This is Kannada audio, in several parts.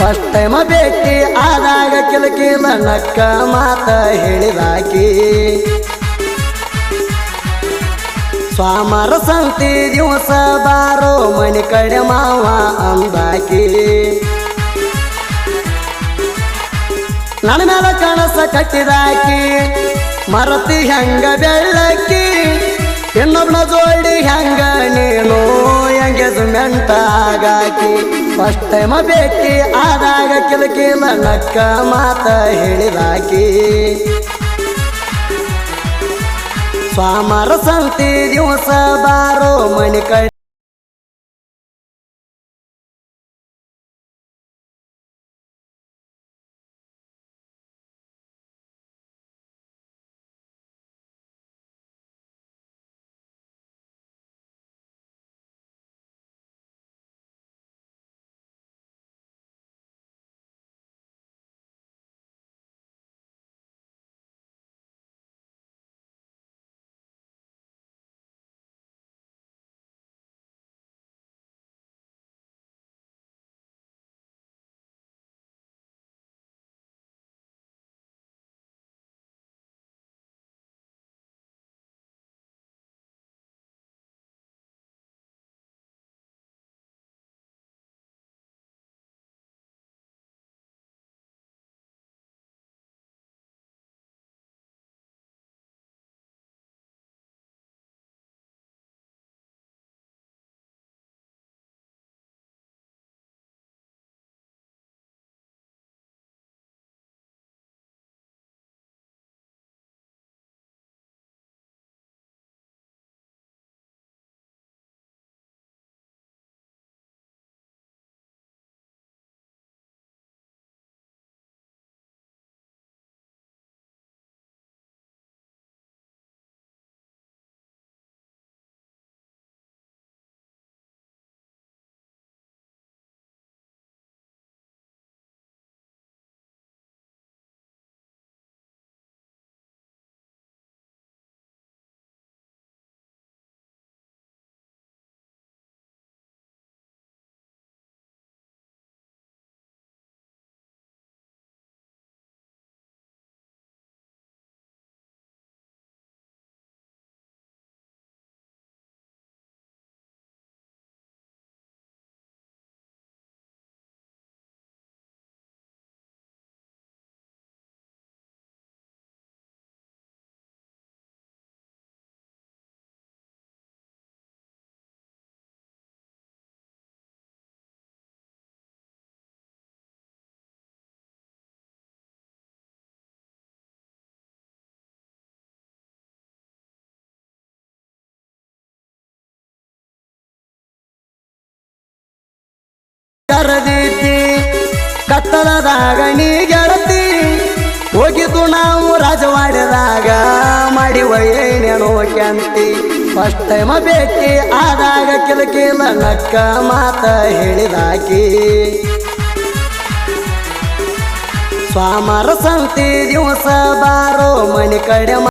ಫಸ್ಟ್ ಟೈಮ್ ಭೇಟಿ ಆದಾಗ ಕಿಲಕಿಲ ನಕ್ಕ ಮಾತ ಹೇಳಿದಾಕಿ. ಸ್ವಾಮರ ಸಂತಿ ದಿವಸ ಬಾರೋ ಮನೆ ಕಡೆ ಮಾವ ಅಂದಾಕಿ. ನನ್ನ ಮೇಲ ಕನಸ ಕಟ್ಟಿದಾಕಿ, ಮರತಿ ಹೆಂಗ ಬೆಳ್ಳಕ್ಕಿ ಇನ್ನೊಬ್ಬನ ಜೋಡಿ ಹೆಂಗ ನೀನು ಎಂಗೇಜ್ಮೆಂಟ್ ಆಗಾಕಿ ಫಸ್ಟ್ ಟೈಮ ಬೇಕಿ ಆದಾಗ ಕಿಲಕಿಲ ನಕ್ಕ ಮಾತ ಹೇಳಿದಾಕಿ ಸ್ವಾಮರ ಸಂತಿ ದಿವಸ ಬಾರೋ ಮನೆ ಕರದಿದ್ದಿ ಕತ್ತಲದಾಗ ನೀ ಗೆಳತಿ? ಹೋಗಿದ್ದು ನಾವು ರಾಜವಾಡ್ಯದಾಗ. ಮಾಡಿ ಏನೇನೋ ಕೆಂತಿ ಫಸ್ಟ್ ಟೈಮ ಬೇಕಿ ಆದಾಗ ಕಿಲಕಿಲ ನಕ್ಕ ಮಾತ ಹೇಳಿದಾಕಿ. ಸ್ವಾಮರ ಸಂತಿ ದಿವಸ ಬಾರೋ ಮನೆ ಕಡೆ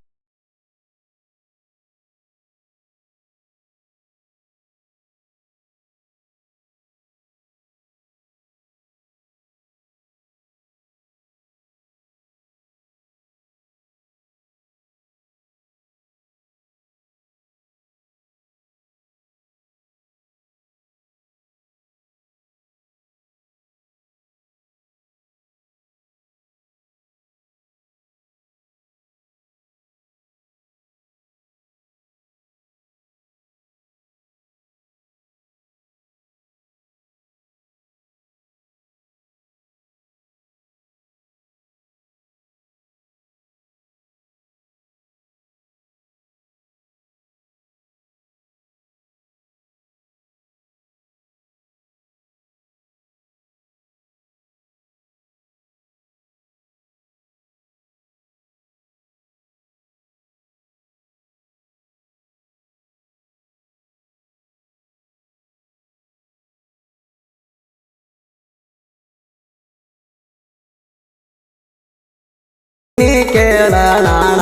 ನೀ ಕೇಳೋಣ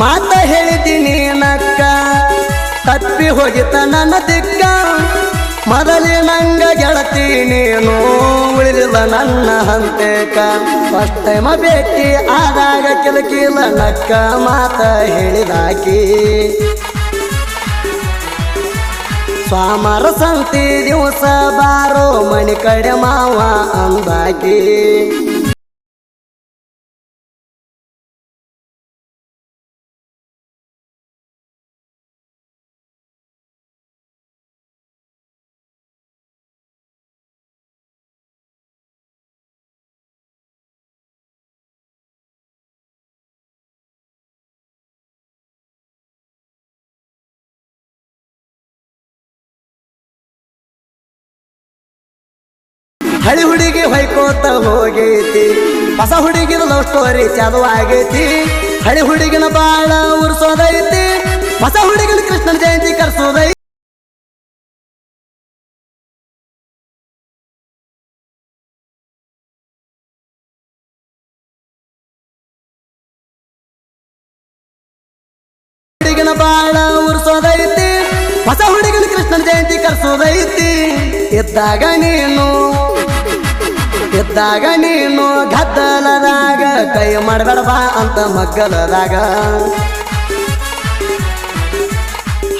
ಮಾತ ಹೇಳಿದ್ದೀನಿ ನಕ್ಕ, ತಪ್ಪಿ ಹೋಗಿತ ನನ್ನ ದಿಕ್ಕ. ಮೊದಲಿನಂಗ ಗೆಳತಿ ನೀನು ಉಳಿದಿಲ್ಲ ನನ್ನ ಹಂತೇಕ. ಫಸ್ಟ್ ಟೈಮ ಭೇಟಿ ಆದಾಗ ಕಿಲಕಿಲ ನಕ್ಕ ಮಾತ ಹೇಳಿದಾಕಿ. ಸ್ವಾಮರ ಸಂತಿ ದಿವಸ ಬಾರೋ ಮಣಿ ಕಡೆ ಮಾವ ಅಂದಾಕಿ ಹಳಿ ಹುಡುಗಿ ಹೊಯ್ಕೋತ ಹೋಗೈತಿ. ಹೊಸ ಹುಡುಗಿನ ಲವ್ ಸ್ಟೋರಿ ಆಗೈತಿ ಹಳಿ ಹುಡುಗಿನ ಬಾಳ ಉರ್ಸೋದೈತಿ. ಹೊಸ ಹುಡುಗಿನ ಕೃಷ್ಣನ ಜಯಂತಿ ಕರ್ಸೋದೈತಿ ಹುಡುಗಿನ ಬಾಳ ಉರ್ಸೋದೈತಿ. ಹೊಸ ಹುಡುಗಿನ ಕೃಷ್ಣನ ಜಯಂತಿ ಕರ್ಸೋದೈತಿ. ಇದ್ದಾಗ ನೀನು ಇದ್ದಾಗ ನೀನು ಗದ್ದಲದಾಗ, ಕೈ ಮಾಡಬೇಡ ಬಾ ಅಂತ ಮಗ್ಗಲದಾಗ.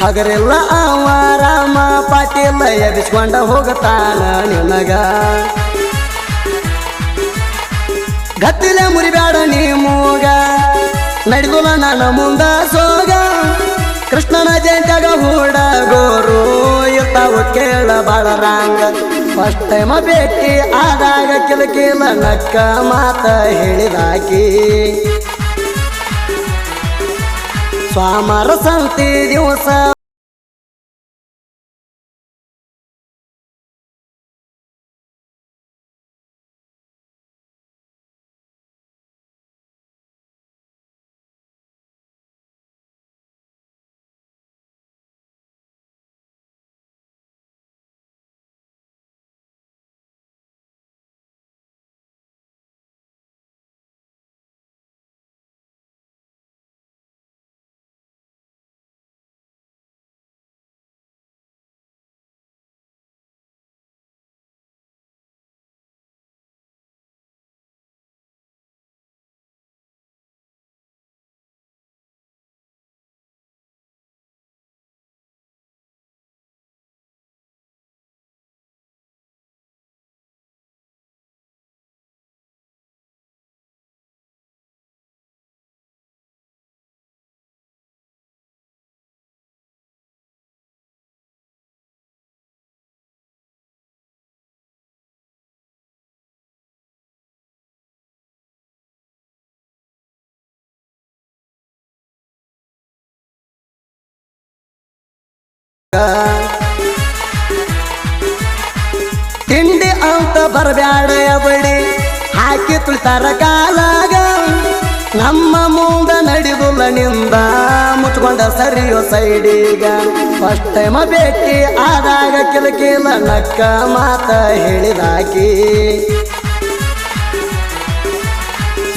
ಹಗರಿಲ್ಲ ಅವ ರಾಮ ಪಾಟೀಲ ಎಬ್ಬಿಸ್ಕೊಂಡ ಹೋಗುತ್ತಾನ ನಿನಗ. ಗತ್ತಿಲೆ ಮುರಿಬೇಡ ನೀ ಮೂಗ ನಡೆದುಲ ನನ್ನ ಮುಂದ ಸೋಗ. ಕೃಷ್ಣನ ಜಯಂತ್ಯಾಗ ಹೂಡಗೋರು ಇರ್ತಾವ ಕೇಳ ಬಾಳ ರಾಂಗ ಫಸ್ಟ್ ಟೈಮ ಭೇಟಿ ಆದಾಗ ಕಿಲಕಿಲ ನಕ್ಕ ಮಾತ ಹೇಳಿದಾಕಿ. ಸ್ವಾಮರ ಸಂತಿ ದಿವಸ ತಿಂಡಿ ಅಂತ ಬರಬ್ಯಾಡ ಬಡಿ ಹಾಕಿ ತುಳಿತಾರ ಕಾಲಾಗ. ನಮ್ಮ ಮುಂದ ನಡಿದುಲ್ಲ ನಿಂದ ಮುಚ್ಕೊಂಡ ಸರಿಯೋ ಸೈಡಿಗ ಫಸ್ಟ್ ಟೈಮ ಭೇಟಿ ಆದಾಗ ಕಿಲಕಿಲ ನಕ್ಕ ಮಾತ ಹೇಳಿದಾಕಿ.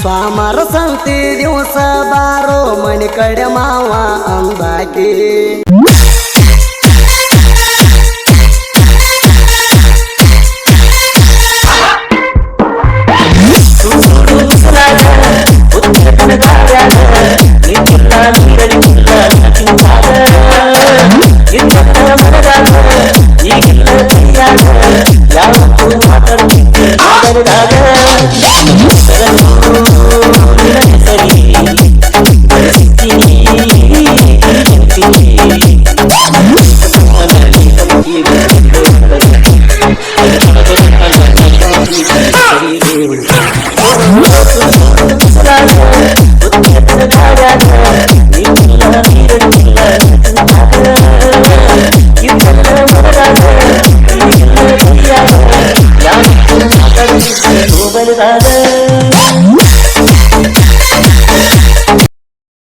ಸ್ವಾಮರ ಸಂತಿ ದಿವಸ ಬಾರೋ ಮಣಿ ಕಡೆ ಮಾವ ಅಂದಾಕಿ. Let's go.